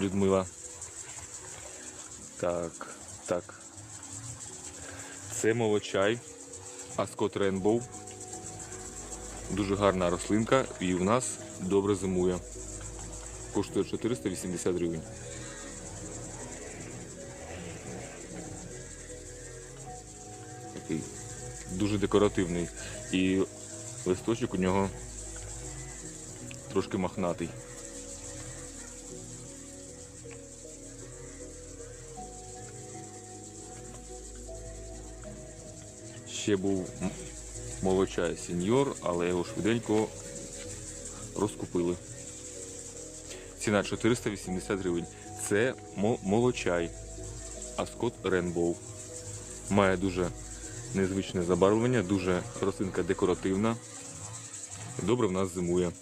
Людмила. Так, так. Це молочай. Аскот Ренбоу. Дуже гарна рослинка і в нас добре зимує. Коштує 480 гривень. Такий дуже декоративний. І листочок у нього трошки мохнатий. Ще був молочай сеньор, але його швиденько розкупили. Ціна 480 гривень. Це молочай. Аскот Ренбоу. Має дуже незвичне забарвлення, дуже рослинка декоративна. Добре в нас зимує.